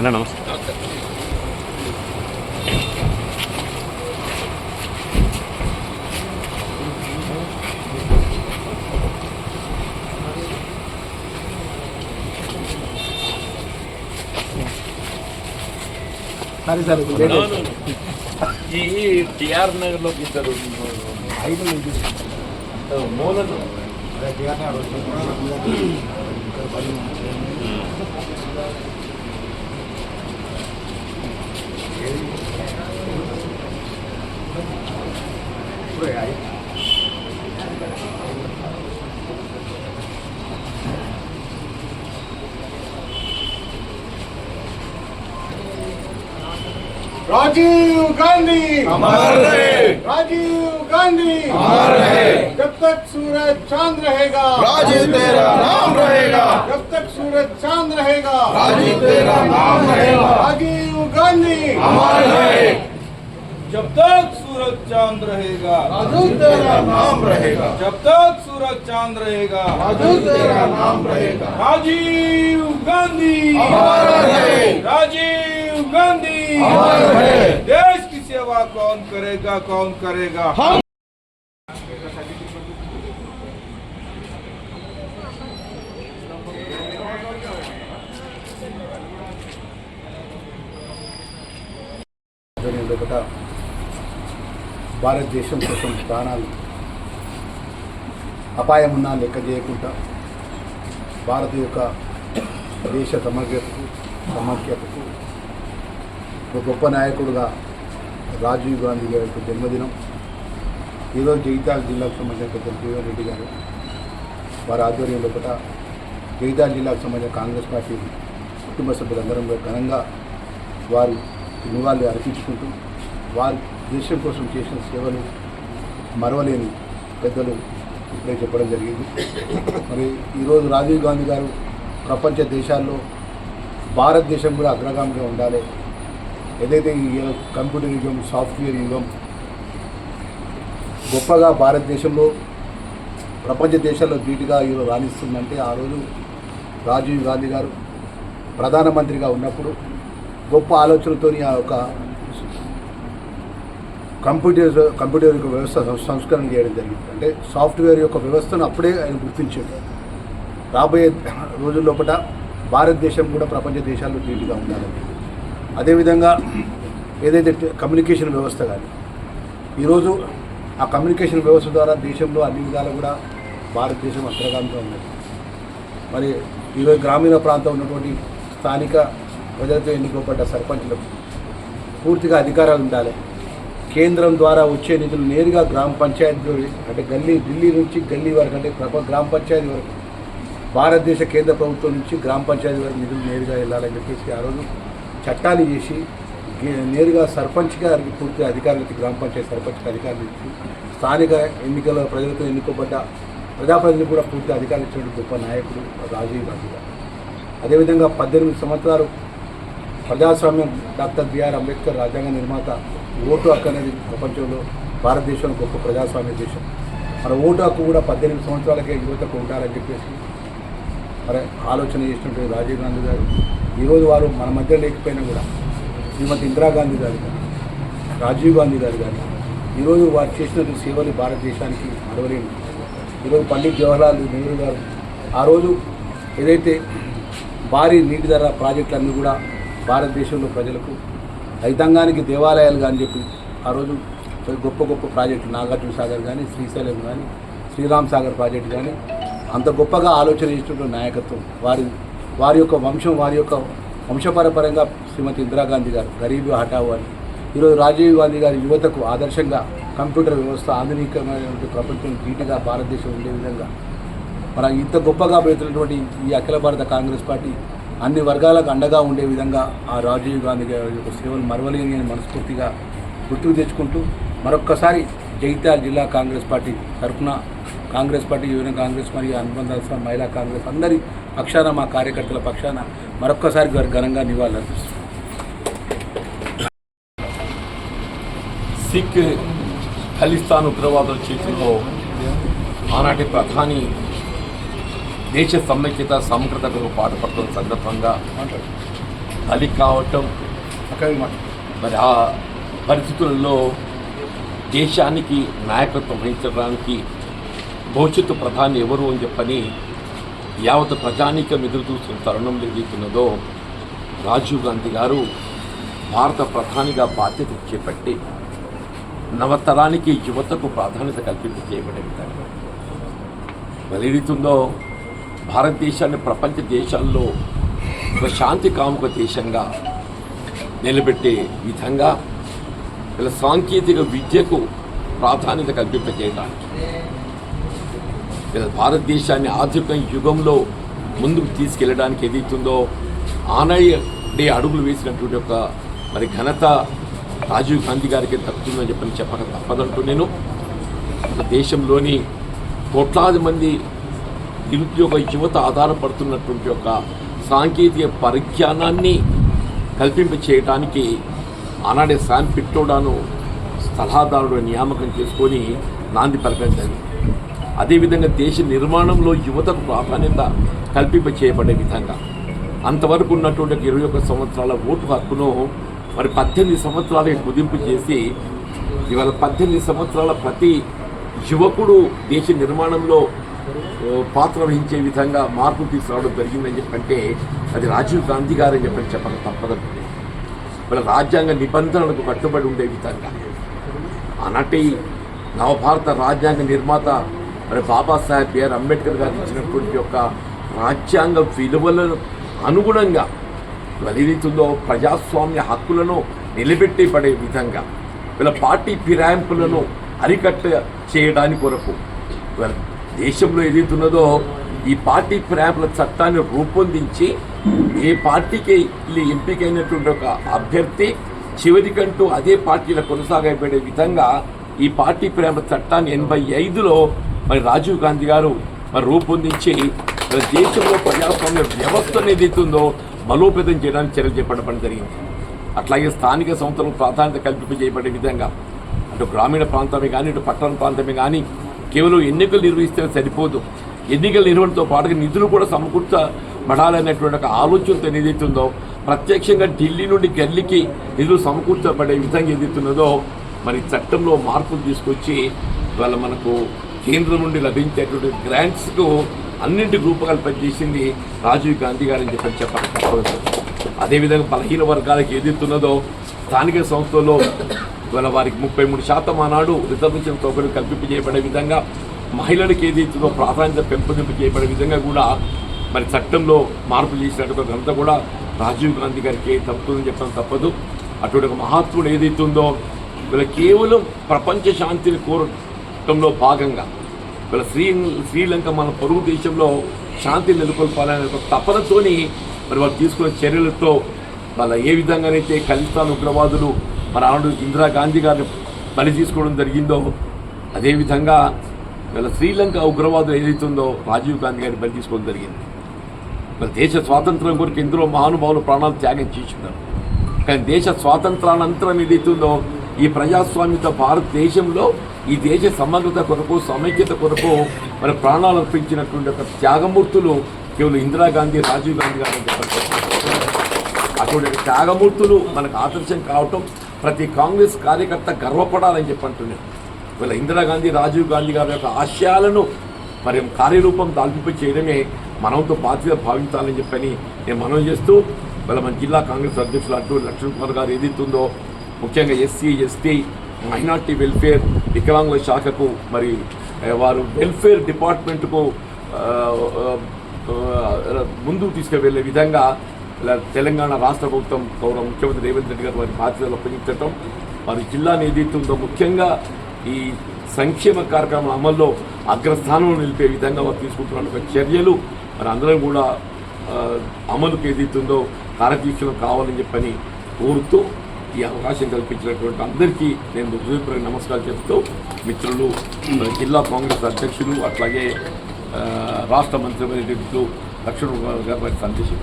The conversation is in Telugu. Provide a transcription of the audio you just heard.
అన్న నమస్తే సరే సరే ఇప్పుడు లేట్ అయింది. ఈ టిఆర్ నగర్ లో ఇద్దరు ఐదు నుంచి మూలను అదే राजीव गांधी। अमर रहे। राजीव गांधी। अमर रहे। जब तक सूरज चाँद रहेगा। राजीव तेरा नाम रहेगा। जब तक सूरज चाँद रहेगा। राजीव तेरा नाम रहेगा। राजीव गांधी। अमर है जब तक सूरज चाँद रहेगा। राजीव तेरा नाम रहेगा। जब तक सूरज चाँद रहेगा। राजीव तेरा नाम रहेगा। राजीव गांधी। अमर रहे। राजीव। गांधी अमर रहे। देश की सेवा कौन करेगा कौन करेगा हम ఆధ్వర్యంలో ఒకట భారతదేశం కోసం ప్రాణాలు అపాయం ఉన్నా లెక్క చేయకుండా భారత యొక్క దేశ సమగ్రతకు సమాఖ్యతకు ఒక గొప్ప నాయకుడుగా రాజీవ్ గాంధీ గారి యొక్క జన్మదినం. ఈరోజు జగిత్యాల జిల్లాకు సంబంధించిన పెద్ద జీవన్ రెడ్డి గారు వారి ఆధ్వర్యంలో కూడా జగిత్యాల జిల్లాకు సంబంధించిన కాంగ్రెస్ పార్టీ కుటుంబ సభ్యులందరం ఘనంగా వారు నివాళులు అర్పించుకుంటూ వారు దేశం కోసం చేసిన సేవలు మరవలేని పెద్దలు ఇప్పుడే చెప్పడం జరిగింది. మరి ఈరోజు రాజీవ్ గాంధీ గారు ప్రపంచ దేశాల్లో భారతదేశం కూడా అగ్రగామిగా ఉండాలి. ఏదైతే ఈ కంప్యూటర్ యుగం సాఫ్ట్వేర్ యుగం గొప్పగా భారతదేశంలో ప్రపంచ దేశాల్లో ధీటుగా ఈరోజు రాణిస్తుందంటే ఆ రోజు రాజీవ్ గాంధీ గారు ప్రధానమంత్రిగా ఉన్నప్పుడు గొప్ప ఆలోచనతో ఆ యొక్క కంప్యూటర్ కంప్యూటర్ యొక్క వ్యవస్థ సం- సంస్కరణ చేయడం జరిగింది. అంటే సాఫ్ట్వేర్ యొక్క వ్యవస్థను అప్పుడే ఆయన గుర్తించాడు రాబోయే రోజుల లోపల భారతదేశం కూడా ప్రపంచ దేశాల్లో ధీటుగా ఉండాలని. అదేవిధంగా ఏదైతే కమ్యూనికేషన్ వ్యవస్థ కానీ ఈరోజు ఆ కమ్యూనికేషన్ వ్యవస్థ ద్వారా దేశంలో అన్ని విధాలు కూడా భారతదేశం అగ్రగామిగా ఉన్నది. మరి ఈరోజు గ్రామీణ ప్రాంతం ఉన్నటువంటి స్థానిక ప్రజలతో ఎన్నుకోబడ్డ సర్పంచ్లకు పూర్తిగా అధికారాలు ఉండాలి. కేంద్రం ద్వారా వచ్చే నిధులు నేరుగా గ్రామ పంచాయతీలో అంటే గల్లీ ఢిల్లీ నుంచి గల్లీ వరకు అంటే ప్రప- గ్రామ పంచాయతీ వరకు భారతదేశ కేంద్ర ప్రభుత్వం నుంచి గ్రామ పంచాయతీ వరకు నిధులు నేరుగా వెళ్ళాలని చెప్పేసి ఆ రోజు చట్టాలు చేసి నేరుగా సర్పంచ్ గారికి పూర్తి అధికారులు ఇచ్చి గ్రామ పంచాయతీ సర్పంచ్కి అధికారులు ఇచ్చి స్థానిక ఎన్నికల ప్రజలతో ఎన్నుకోబడ్డ ప్రజాప్రతినిధులు కూడా పూర్తి అధికారులు ఇచ్చినటువంటి గొప్ప నాయకుడు రాజీవ్ గాంధీ గారు. అదేవిధంగా పద్దెనిమిది సంవత్సరాలు ప్రజాస్వామ్యం డాక్టర్ బిఆర్ అంబేద్కర్ రాజ్యాంగ నిర్మాత ఓటు హక్కు అనేది ప్రపంచంలో భారతదేశంలో గొప్ప ప్రజాస్వామ్య దేశం. మన ఓటు హక్కు కూడా పద్దెనిమిది సంవత్సరాలకే యువతకు ఉండాలని చెప్పేసి మరి ఆలోచన చేసినటువంటి రాజీవ్ గాంధీ గారు ఈరోజు వారు మన మధ్య లేకపోయినా కూడా శ్రీమతి ఇందిరాగాంధీ గారు కానీ రాజీవ్ గాంధీ గారు కానీ ఈరోజు వారు చేసినటువంటి సేవలు భారతదేశానికి మరవలేము ఈరోజు పండిత్ జవహర్లాల్ నెహ్రూ గారు ఆ రోజు ఏదైతే భారీ నీటి ధర ప్రాజెక్టులన్నీ కూడా భారతదేశంలో ప్రజలకు రైతాంగానికి దేవాలయాలు కానీ చెప్పి ఆ రోజు గొప్ప గొప్ప ప్రాజెక్టులు నాగార్జున సాగర్ కానీ శ్రీశైలం కానీ శ్రీరామ్ సాగర్ ప్రాజెక్టు కానీ అంత గొప్పగా ఆలోచన చేసినటువంటి నాయకత్వం వారి వారి యొక్క వంశం వారి యొక్క వంశపరపరంగా శ్రీమతి ఇందిరాగాంధీ గారు గరీబ్ హఠావు అని ఈరోజు రాజీవ్ గాంధీ గారి యువతకు ఆదర్శంగా కంప్యూటర్ వ్యవస్థ ఆధునికమైనటువంటి ప్రపంచం ధీటుగా భారతదేశం ఉండే విధంగా. మన ఇంత గొప్పగా పెడుతున్నటువంటి ఈ అఖిల భారత కాంగ్రెస్ పార్టీ అన్ని వర్గాలకు అండగా ఉండే విధంగా ఆ రాజీవ్ గాంధీ గారి యొక్క సేవలు మరవలేని అని మనస్ఫూర్తిగా గుర్తుకు తెచ్చుకుంటూ మరొక్కసారి జగిత్యాల జిల్లా కాంగ్రెస్ పార్టీ తరఫున కాంగ్రెస్ పార్టీ యువన కాంగ్రెస్ మరియు అనుబంధ మహిళా కాంగ్రెస్ అందరి పక్షాన మా కార్యకర్తల పక్షాన మరొక్కసారి వారి ఘనంగా నివాళులర్పిస్తున్నాం సిక్ ఖలిస్తాన్ ఉగ్రవాదుల చేతుల్లో ఆనాటి ప్రధాని దేశ సమైక్యత సమగ్రతకు పాటుపడుతున్న సందర్భంగా బలి కావటం మరి ఆ పరిస్థితుల్లో దేశానికి నాయకత్వం వహించడానికి భవిష్యత్తు ప్రధాని ఎవరు అని చెప్పని యావత్ ప్రజానీకం ఎదురు చూస్తున్న తరుణంలో ఏదైతున్నదో రాజీవ్ గాంధీ గారు భారత ప్రధానిగా బాధ్యత చేపట్టి నవతరానికి యువతకు ప్రాధాన్యత కల్పించి చేయబడే విధంగా మరి ఏదైతుందో భారతదేశాన్ని ప్రపంచ దేశాల్లో ఒక శాంతి కాముక దేశంగా నిలబెట్టే విధంగా ఇలా సాంకేతిక విద్యకు ప్రాధాన్యత కల్పింపజేయడానికి భారతదేశాన్ని ఆధునిక యుగంలో ముందుకు తీసుకెళ్ళడానికి ఏదైతుందో ఆనాడే అడుగులు వేసినటువంటి ఒక మరి ఘనత రాజీవ్ గాంధీ గారికి తప్పుతుందని చెప్పని చెప్పక తప్పదంటూ నేను దేశంలోని కోట్లాది మంది నిరుద్యోగ యువత ఆధారపడుతున్నటువంటి ఒక సాంకేతిక పరిజ్ఞానాన్ని కల్పింప చేయడానికి ఆనాడే శాన్ పిట్టోడాను సలహాదారుడు నియామకం చేసుకొని నాంది పలకడం జరిగింది. అదేవిధంగా దేశ నిర్మాణంలో యువతకు ప్రాధాన్యత కల్పింప చేయబడే విధంగా. అంతవరకు ఉన్నటువంటి ఇరవై ఒక్క సంవత్సరాల ఓటు హక్కును మరి పద్దెనిమిది సంవత్సరాలకి కుదింపు చేసి ఇవాళ పద్దెనిమిది సంవత్సరాల ప్రతి యువకుడు దేశ నిర్మాణంలో పాత్ర వహించే విధంగా మార్పు తీసుకురావడం జరిగిందని చెప్పంటే అది రాజీవ్ గాంధీ గారని చెప్పని చెప్పక తప్పదండి వాళ్ళ రాజ్యాంగ నిబంధనలకు కట్టుబడి ఉండే విధంగా ఆనాటి నవభారత రాజ్యాంగ నిర్మాత మరి బాబాసాహెబ్ బిఆర్ అంబేద్కర్ గారు ఇచ్చినటువంటి యొక్క రాజ్యాంగ విలువలను అనుగుణంగా ఏదైతుందో ప్రజాస్వామ్య హక్కులను నిలబెట్టి పడే విధంగా వీళ్ళ పార్టీ ఫిరాయింపులను అరికట్ట చేయడానికి కొరకు దేశంలో ఏదైతున్నదో ఈ పార్టీ ఫిరాయింపుల చట్టాన్ని రూపొందించి ఏ పార్టీకి ఎంపికైనటువంటి ఒక అభ్యర్థి చివరికంటూ అదే పార్టీలో కొనసాగబడే విధంగా ఈ పార్టీ ప్రేమ చట్టాన్ని ఎనభై ఐదులో మరి రాజీవ్ గాంధీ గారు మరి రూపొందించి మన దేశంలో ప్రజాస్వామ్య అనేది ఇస్తుందో బలోపేతం చేయడానికి చర్యలు చేపట్టడం జరిగింది. అట్లాగే స్థానిక సంస్థలకు ప్రాధాన్యత కల్పింపజేయబడే విధంగా అటు గ్రామీణ ప్రాంతమే కానీ ఇటు పట్టణ ప్రాంతమే కానీ కేవలం ఎన్నికలు నిర్వహిస్తే సరిపోదు. ఎన్నికల నిర్వహణతో పాటుగా నిధులు కూడా సమకూర్చబడాలనేటువంటి ఒక ఆలోచనతో ఏదైతుందో ప్రత్యక్షంగా ఢిల్లీ నుండి గల్లీకి నిధులు సమకూర్చబడే విధంగా ఏదైతున్నదో మరి చట్టంలో మార్పులు తీసుకొచ్చి వాళ్ళ మనకు కేంద్రం నుండి లభించేటువంటి గ్రాంట్స్కు అన్నింటి రూపకల్పన చేసింది రాజీవ్ గాంధీ గారని చెప్పని చెప్పాలి. తప్పదు అదేవిధంగా బలహీన వర్గాలకు ఏదైతున్నదో స్థానిక సంస్థల్లో ఇవాళ వారికి ముప్పై మూడు శాతం ఆనాడు రిజర్వేషన్ సౌకర్యం కల్పింపజేయబడే విధంగా మహిళలకు ఏదైతుందో ప్రాధాన్యత పెంపొందింపు చేయబడే విధంగా కూడా మరి చట్టంలో మార్పు చేసినటువంటి అంతా కూడా రాజీవ్ గాంధీ గారికి తప్పుతుందని చెప్పడం తప్పదు. అటువంటి ఒక మహాత్ముడు ఏదైతుందో వీళ్ళ కేవలం ప్రపంచ శాంతిని కోరు కోరటంలో భాగంగా. ఇలా శ్రీ శ్రీలంక మన పొరుగు దేశంలో శాంతి నెలకొల్పాలనే ఒక తపనతోని మరి వాళ్ళు తీసుకున్న చర్యలతో వాళ్ళ ఏ విధంగానైతే ఖలిస్తాన్ ఉగ్రవాదులు మన ఆనాడు ఇందిరాగాంధీ గారిని బలి తీసుకోవడం జరిగిందో అదేవిధంగా వీళ్ళ శ్రీలంక ఉగ్రవాదులు ఏదైతుందో రాజీవ్ గాంధీ గారిని బలి తీసుకోవడం జరిగింది. మరి దేశ స్వాతంత్రం కొరకు ఎందరో మహానుభావులు ప్రాణాలు త్యాగం చేస్తున్నారు. కానీ దేశ స్వాతంత్రానంతరం ఏదైతుందో ఈ ప్రజాస్వామ్యత భారతదేశంలో ఈ దేశ సమగ్రత కొరకు సమైక్యత కొరకు మన ప్రాణాలు అర్పించినటువంటి ఒక త్యాగమూర్తులు కేవలం ఇందిరాగాంధీ రాజీవ్ గాంధీ గారు చెప్పారు. అటువంటి త్యాగమూర్తులు మనకు ఆదర్శం కావటం ప్రతి కాంగ్రెస్ కార్యకర్త గర్వపడాలని చెప్పి అంటున్నాను వీళ్ళ ఇందిరాగాంధీ రాజీవ్ గాంధీ గారి యొక్క ఆశయాలను మరి కార్యరూపం దాల్పింప చేయడమే మనంతో బాధ్యత భావించాలని చెప్పని నేను మనం చేస్తూ వీళ్ళ మన జిల్లా కాంగ్రెస్ అధ్యక్షులు అటు లక్ష్మణ్ కుమార్ గారు ఏదైతుందో ముఖ్యంగా ఎస్సీ ఎస్టీ మైనార్టీ వెల్ఫేర్ వికలాంగుల శాఖకు మరి వారు వెల్ఫేర్ డిపార్ట్మెంట్కు ముందు ముందుకు తీసుకువెళ్ళే విధంగా ఇలా తెలంగాణ రాష్ట్ర ప్రభుత్వం గౌరవ ముఖ్యమంత్రి రేవంత్ రెడ్డి గారు వారి బాధ్యతలు అప్పగించడం వారి జిల్లా నేతృత్వంతో ముఖ్యంగా ఈ సంక్షేమ కార్యక్రమం అమల్లో అగ్రస్థానంలో నిలిపే విధంగా వారు తీసుకుంటున్న చర్యలు మరి అందరం కూడా అమలుకు ఏదైతుందో కార్యదీక్షలు కావాలని చెప్పని కోరుతూ ఈ అవకాశం కల్పించినటువంటి అందరికీ నేను హృదయపూర్వక నమస్కారం చెప్తూ మిత్రులు జిల్లా కాంగ్రెస్ అధ్యక్షులు అట్లాగే రాష్ట్ర మంత్రి లక్ష్మణ్ గారు సందేశం